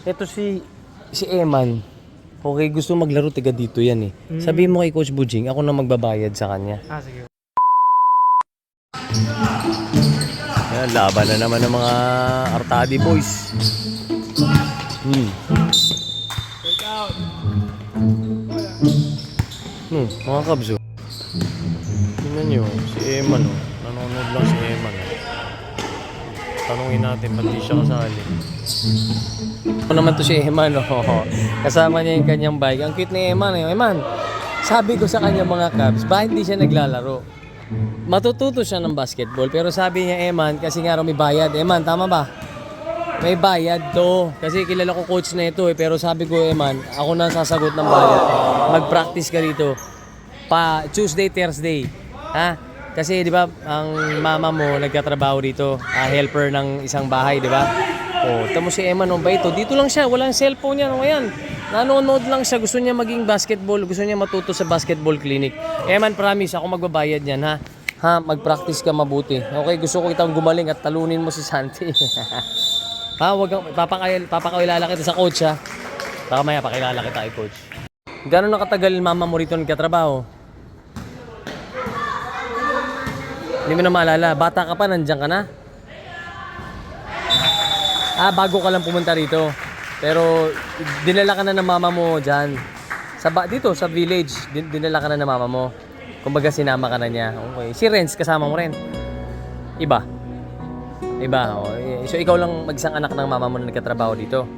Ito si si Eman. Okay, gusto maglaro tiga dito yan eh. Sabihin mo kay Coach Bujing, ako na magbabayad sa kanya. Ah, sige. Yan, laban na naman ng mga Artadi boys. Hmm. Hmm, mga kabs oh. Tingnan nyo, si Eman oh. Nanonood lang si Eman oh. Tanungin natin, ba't di siya kasali? Ano naman to si Eman oh. Kasama niya yung kanyang bike. Ang cute ni Eman eh. Eman, sabi ko sa kanya mga kabs, ba hindi siya naglalaro? Matututo siya ng basketball pero sabi niya Eman kasi nga raw may bayad. Eman, tama ba? May bayad to. Kasi kilala ko coach na ito eh. Pero sabi ko Eman, ako na sasagot ng bayad. Mag-practice ka dito. Pa Tuesday, Thursday. Ha? Kasi di ba ang mama mo nagkatrabaho dito, ah, helper ng isang bahay, di ba? Oh, tamo si Eman oh, ba ito? Dito lang siya, walang cellphone yan. O yan. Nanonood lang siya, gusto niya maging basketball, gusto niya matuto sa basketball clinic. Eman, promise, ako magbabayad niyan, ha? Ha, mag-practice ka mabuti. Okay, gusto ko kitang gumaling at talunin mo si Santi. ha, wag kang, papakay, papakilala kita sa coach, ha? Baka maya, pakilala kita kay coach. Gano'n na katagal mama mo rito nagkatrabaho? Hindi mo na maalala. Bata ka pa, nandiyan ka na? Ah, bago ka lang pumunta rito. Pero dinala ka na ng mama mo dyan. Sa ba- dito, sa village, din- dinala ka na ng mama mo. Kumbaga sinama ka na niya. Okay. Si Renz, kasama mo rin. Iba. Iba. Oh. So ikaw lang mag-isang anak ng mama mo na nagkatrabaho dito.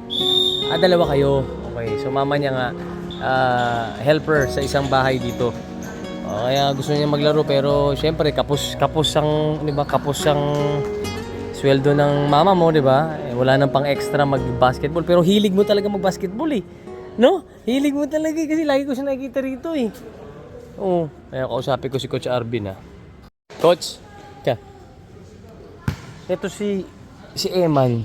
Ah, dalawa kayo. Okay. So mama niya nga ah, helper sa isang bahay dito. Oh, kaya gusto niya maglaro pero syempre kapos kapos ang 'di ba? Kapos ang sweldo ng mama mo, 'di ba? Eh, wala nang pang extra mag-basketball pero hilig mo talaga mag-basketball eh. No? Hilig mo talaga eh, kasi lagi ko siya nakikita rito eh. Oo. Kaya kausapin ko si Coach Arvin ah. Coach, ka. Ito si si Eman.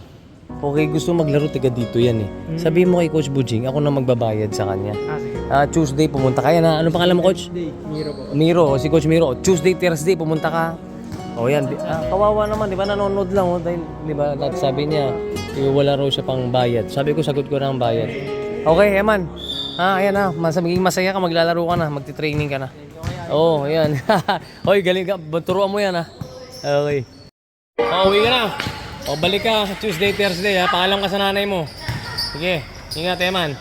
Okay, gusto maglaro tiga dito yan eh. Sabihin mo kay Coach Bujing, ako na magbabayad sa kanya. Ah, sige. Ah, Tuesday pumunta ka yan ha. Anong pangalan mo, Coach? Day, Miro po. Miro, si Coach Miro. Tuesday, Thursday pumunta ka. O yan, di- ah, kawawa naman, di ba? Nanonood lang, oh, dahil, di ba? At sabi niya, eh, wala raw siya pang bayad. Sabi ko, sagot ko na ang bayad. Okay, Eman. Ah, ayan ha. Mas, magiging masaya ka, maglalaro ka na, magti-training ka na. Oo, oh, ayan. Hoy, galing ka. Turuan mo yan ha. Okay. Oh, uwi ka na. O, balik ka Tuesday, Thursday ha. Paalam ka sa nanay mo. Sige, ingat Eman.